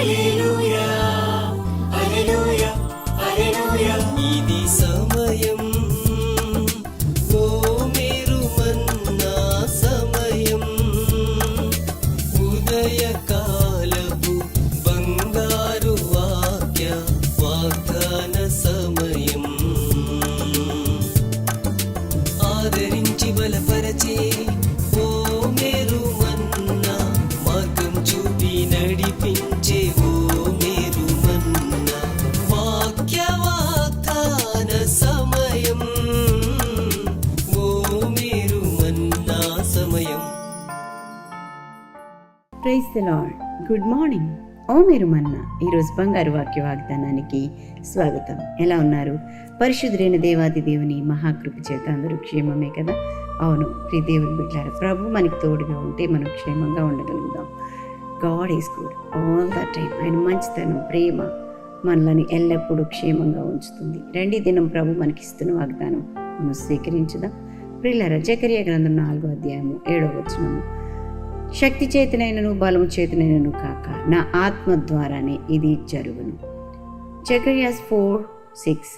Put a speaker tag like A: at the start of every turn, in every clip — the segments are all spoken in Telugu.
A: Hallelujah.
B: Praise the Lord good morning. ఓ మీరు మన్న ఈరోజు బంగారు వాక్య వాగ్దానానికి స్వాగతం. ఎలా ఉన్నారు? పరిశుద్ధులైన దేవాది దేవుని మహాకృప చేత అందరూ క్షేమమే కదా? అవును ప్రీ దేవుని బిడ్డారు ప్రభు మనకి తోడుగా ఉంటే మనం క్షేమంగా ఉండగలుగుతాం. God is good all the time ఆయన మంచితనం ప్రేమ మనల్ని ఎల్లప్పుడూ క్షేమంగా ఉంచుతుంది. రెండి దినం ప్రభు మనకి ఇస్తున్న వాగ్దానం మనం స్వీకరించుదాం. ప్రిల్లర జకరియా గ్రంథం నాలుగో అధ్యాయము ఏడో వచనము. శక్తి చేతనైనను బలము చేతనైనను కాక నా ఆత్మ ద్వారానే ఇది జరుగును. Zechariah four six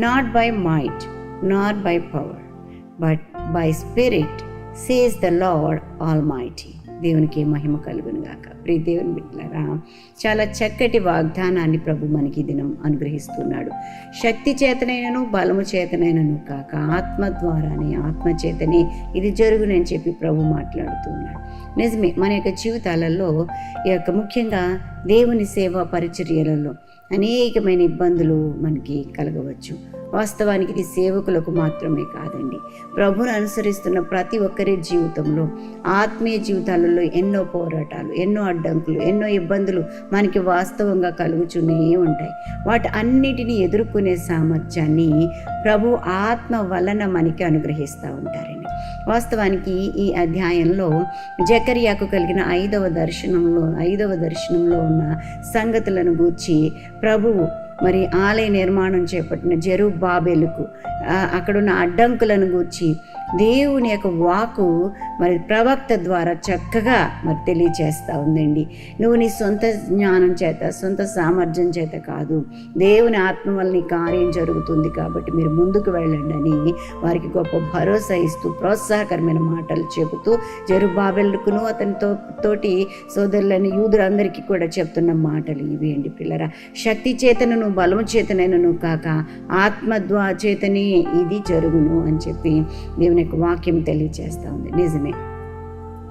B: not by might not by power but by spirit says the Lord almighty దేవునికి మహిమ కలుగును గాక. ప్రియ దేవుని బిడ్డలారా చాలా చక్కటి వాగ్దానాన్ని ప్రభు మనకి దినం అనుగ్రహిస్తున్నాడు. శక్తి చేతనైనను బలము చేతనైనను కాక ఆత్మ ద్వారానే ఆత్మ చేతనే ఇది జరుగునని చెప్పి ప్రభు మాట్లాడుతున్నాడు. నిజమే మన యొక్క జీవితాలలో ఈ యొక్క ముఖ్యంగా దేవుని సేవ పరిచర్యలలో అనేకమైన ఇబ్బందులు మనకి కలగవచ్చు. వాస్తవానికి ఇది సేవకులకు మాత్రమే కాదండి. ప్రభును అనుసరిస్తున్న ప్రతి ఒక్కరి జీవితంలో ఆత్మీయ జీవితాలలో ఎన్నో పోరాటాలు ఎన్నో అడ్డంకులు ఎన్నో ఇబ్బందులు మనకి వాస్తవంగా కలుగుతూనే ఉంటాయి. వాటి అన్నిటినీ ఎదుర్కొనే సామర్థ్యాన్ని ప్రభు ఆత్మ వలన మనకి అనుగ్రహిస్తూ ఉంటారండి. వాస్తవానికి ఈ అధ్యాయంలో జకరియాకు కలిగిన ఐదవ దర్శనంలో ఐదవ దర్శనంలో ఉన్న సంగతులను గూర్చి ప్రభువు మరి ఆలయ నిర్మాణం చేపట్టిన జెరు బాబేలుకు అక్కడున్న అడ్డంకులను గూర్చి దేవుని యొక్క వాకు మరి ప్రవక్త ద్వారా చక్కగా మరి తెలియచేస్తూ ఉందండి. నువ్వు నీ సొంత జ్ఞానం చేత సొంత సామర్థ్యం చేత కాదు దేవుని ఆత్మ వల్ల నీ కార్యం జరుగుతుంది కాబట్టి మీరు ముందుకు వెళ్ళండి అని వారికి గొప్ప భరోసా ఇస్తూ ప్రోత్సాహకరమైన మాటలు చెబుతూ జరుబాబెల్కును అతనితో తోటి సోదరులని యూదులందరికీ కూడా చెప్తున్న మాటలు ఇవి అండి పిల్లరా. శక్తి చేతనను బలము చేతనైనను కాక ఆత్మద్వా చేతనే ఇది జరుగును అని చెప్పి దేవుని యొక్క వాక్యం తెలియజేస్తూ ఉంది. నిజమే.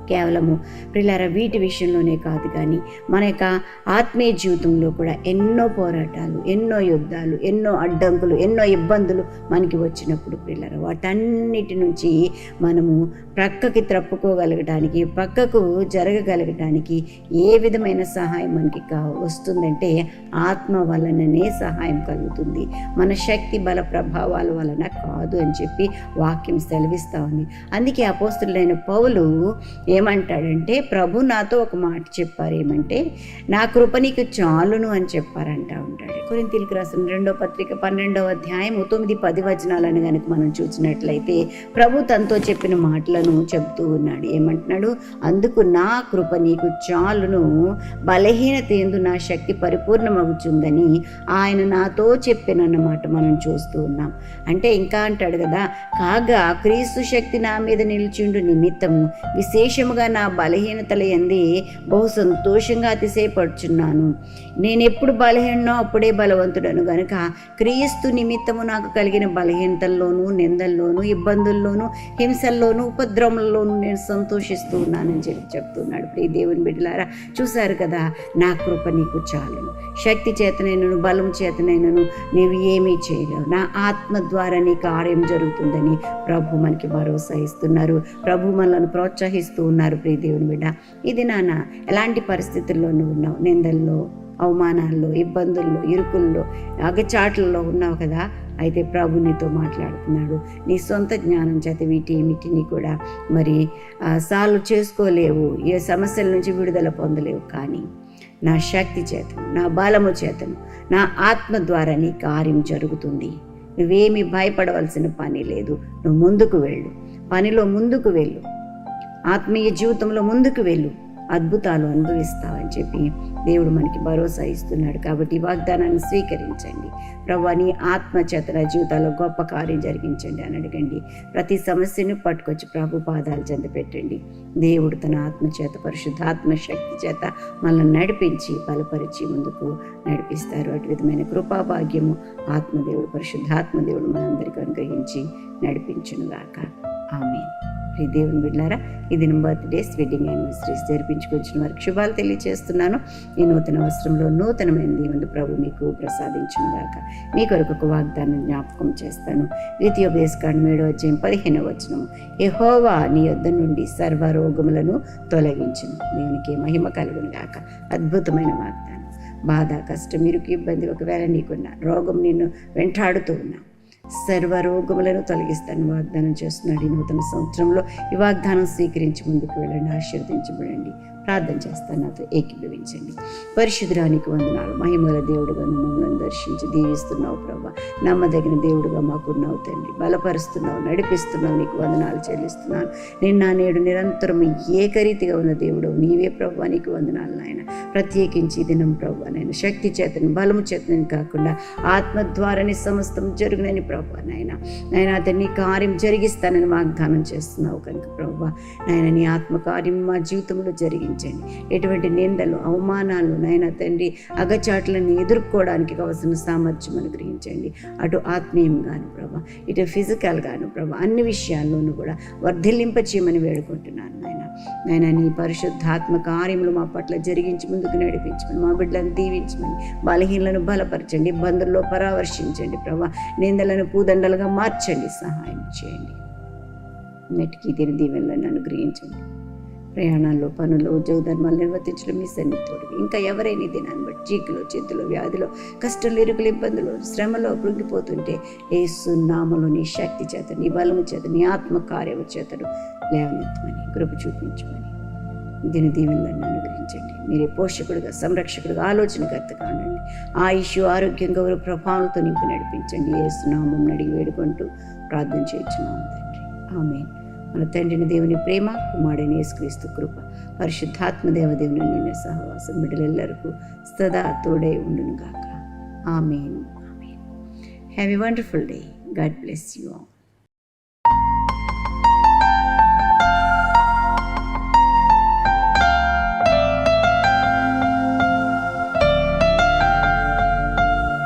B: కేవలము ప్రిలారా వీటి విషయంలోనే కాదు కానీ మన యొక్క ఆత్మీయ జీవితంలో కూడా ఎన్నో పోరాటాలు ఎన్నో యుద్ధాలు ఎన్నో అడ్డంకులు ఎన్నో ఇబ్బందులు మనకి వచ్చినప్పుడు ప్రిల్లర వాటన్నిటి నుంచి మనము ప్రక్కకి త్రప్పుకోగలగటానికి పక్కకు జరగగలగటానికి ఏ విధమైన సహాయం మనకి కా వస్తుందంటే ఆత్మ వలననే సహాయం కలుగుతుంది. మన శక్తి బల ప్రభావాల వలన కాదు అని చెప్పి వాక్యం సెలవిస్తా ఉంది. అందుకే అపోస్తులైన పౌలు ఏమంటాడంటే ప్రభు నాతో ఒక మాట చెప్పారు ఏమంటే నా కృప నీకు చాలును అని చెప్పారంట ఉంటాడు. కొరింతీలకు రాసిన రెండో పత్రిక పన్నెండవ అధ్యాయం తొమ్మిది పది వచనాలను కనుక మనం చూసినట్లయితే ప్రభు తనతో చెప్పిన మాటలను చెబుతూ ఉన్నాడు. ఏమంటున్నాడు? అందుకు నా కృప నీకు చాలును బలహీనత ఎందు నా శక్తి పరిపూర్ణమవుతుందని ఆయన నాతో చెప్పినన్నమాట మనం చూస్తూ ఉన్నాం. అంటే ఇంకా అంటాడు కదా కాగా క్రీస్తు శక్తి నా మీద నిలిచిండు నిమిత్తము విషయముగా నా బలహీనతల ఎంది బహు సంతోషంగా అతిశయపడుచున్నాను. నేను ఎప్పుడు బలహీనో అప్పుడే బలవంతుడను గనుక క్రీస్తు నిమిత్తము నాకు కలిగిన బలహీనతల్లోనూ నిందల్లోనూ ఇబ్బందుల్లోనూ హింసల్లోనూ ఉపద్రవంలోనూ నేను సంతోషిస్తూ ఉన్నానని చెప్పి చెప్తున్నాడు. ప్రియ దేవుని బిడ్డలారా చూశారు కదా నా కృప నీకు చాలును శక్తి చేతనైనను బలం చేతనైనను నీవు ఏమీ చేయలేవు. నా ఆత్మ ద్వారా నీ కార్యం జరుగుతుందని ప్రభు మనకి భరోసా ఇస్తున్నారు. ప్రభు మనల్ని ప్రోత్సహిస్తూ ఉన్నారు ప్రియ దేవుని బిడ్డ. ఇది నాన్న ఎలాంటి పరిస్థితుల్లో నువ్వు ఉన్నావు? నిందల్లో అవమానాల్లో ఇబ్బందుల్లో ఇరుకుల్లో అగచాట్లలో ఉన్నావు కదా? అయితే ప్రభు నీతో మాట్లాడుతున్నాడు. నీ సొంత జ్ఞానం చేత వీటిని కూడా మరి సాల్వ్ చేసుకోలేవు. ఏ సమస్యల నుంచి విడుదల పొందలేవు. కానీ నా శక్తి చేతను నా బలము చేతను నా ఆత్మ ద్వారా నీ కార్యం జరుగుతుంది. నువ్వేమి భయపడవలసిన పని లేదు. నువ్వు ముందుకు వెళ్ళు. పనిలో ముందుకు వెళ్ళు. ఆత్మీయ జీవితంలో ముందుకు వెళ్ళు. అద్భుతాలు అనుభవిస్తావని చెప్పి దేవుడు మనకి భరోసా ఇస్తున్నాడు కాబట్టి వాగ్దానాన్ని స్వీకరించండి. ప్రభా నీ ఆత్మ చేత నా జీవితాల్లో గొప్ప కార్యం జరిగించండి అని అడగండి. ప్రతి సమస్యను పట్టుకొచ్చి ప్రభు పాదాలు చెంత పెట్టండి. దేవుడు తన ఆత్మ చేత పరిశుద్ధాత్మ శక్తి చేత మనల్ని నడిపించి బలపరిచి ముందుకు నడిపిస్తారు. అటు విధమైన కృపాభాగ్యము ఆత్మదేవుడు పరిశుద్ధాత్మదేవుడు మనందరికీ అనుగ్రహించి నడిపించునుగాక. ఆమె ప్రియ దేవుని బిడ్డారా ఈ దినం బర్త్డేస్ వెడ్డింగ్ యానివర్సరీస్ జరిపించుకొచ్చిన వారికి శుభాలు తెలియజేస్తున్నాను ఈ నూతన వస్త్రంలో నూతనమైన దేవుని ప్రభు మీకు దాకా మీ కొరకు ఒక వాగ్దానం జ్ఞాపకం చేస్తాను. ద్వితీయోపదేశకాండ ఏడో అధ్యాయం పదిహేనవ వచనము. ఎహోవా నీ యొద్ద నుండి సర్వ రోగములను తొలగించును. దేవునికి మహిమ కలుగును గాక. అద్భుతమైన వాగ్దానం. బాధ కష్టం ఇరుకు ఇబ్బంది ఒకవేళ నీకున్న రోగం నిన్ను వెంటాడుతూ ఉన్నా. సర్వ రోగములను తొలగిస్తాను వాగ్దానం చేస్తున్నాడు ఈ నూతన సంవత్సరంలో. ఈ వాగ్దానం స్వీకరించి ముందుకు వెళ్ళండి ఆశీర్వదించబడండి. ప్రార్థన చేస్తాను. నాతో ఏకీభవించండి. పరిశుద్ధానికి వందనాలు. మహిమల దేవుడుగా మమ్మల్ని దర్శించి దీవిస్తున్నావు ప్రభా. నమ్మదగిన దేవుడుగా మాకున్నావు తండ్రి. బలపరుస్తున్నావు నడిపిస్తున్నావు నీకు వందనాలు చెల్లిస్తున్నాను. నిన్న నేడు నిరంతరం ఏకరీతిగా ఉన్న దేవుడు నీవే ప్రభా. నీకు వందనాలు నాయన. ప్రత్యేకించి దినం ప్రభా నాయన శక్తి చేతని బలము చేతని కాకుండా ఆత్మ ద్వారానే సమస్తం జరుగునని ప్రభా నాయన. నాయన అతన్ని కార్యం జరిగిస్తానని వాగ్దానం చేస్తున్నావు కనుక ప్రభా. నాయన నీ ఆత్మ కార్యం మా జీవితంలో జరిగింది. జరిగించండి ఎటువంటి నిందలు అవమానాలు నాయన తండ్రి అగచాట్లను ఎదుర్కోవడానికి కావాల్సిన సామర్థ్యం అనుగ్రహించండి. అటు ఆత్మీయంగాను ప్రభా ఇటు ఫిజికల్గాను ప్రభా అన్ని విషయాల్లోనూ కూడా వర్ధిల్లింప చేయమని వేడుకుంటున్నాను నాయన. నాయన నీ పరిశుద్ధాత్మ కార్యములు మా పట్ల జరిగించి ముందుకు నడిపించమని మా బిడ్డలను దీవించమని బలహీనలను బలపరచండి బంధుల్లో పరామర్శించండి ప్రభా నిందలను పూదండలుగా మార్చండి సహాయం చేయండి. నెటికి తిరిగి దీవెనలను అనుగ్రహించండి. ప్రయాణాల్లో పనులు ఉద్యోగ ధర్మాలు నిర్వర్తించడం మీ సన్నిధుడు ఇంకా ఎవరైనా దినాన్ని బట్టి చీకులు చేతులు వ్యాధిలో కష్టంలో ఇరుకులు ఇబ్బందులు శ్రమలో కృంగిపోతుంటే ఏసు నామలో నీ శక్తి చేత నీ బలము చేత నీ ఆత్మ కార్యము చేతను లేవనెత్తమని కృప చూపించమని దీని దీవెనలను అనుగ్రహించండి. మీరే పోషకుడుగా సంరక్షకుడుగా ఆలోచనకర్తగా ఉండండి. ఆయుష్ ఆరోగ్యం గౌరవ ప్రభావంతో నింపి నడిపించండి. ఏసు నామం అడిగి వేడుకుంటూ ప్రార్థన చేయించున్నాము తండ్రి. ఆమె మన తండ్రిని దేవుని ప్రేమ కుమారుడిని యేసుక్రీస్తు కృప పరిశుద్ధాత్మ దేవదేవుని నిన్న సహవాసం బిడ్డలెల్లరికూ సదా తోడై ఉండును గాక amen. Have a wonderful day God bless you all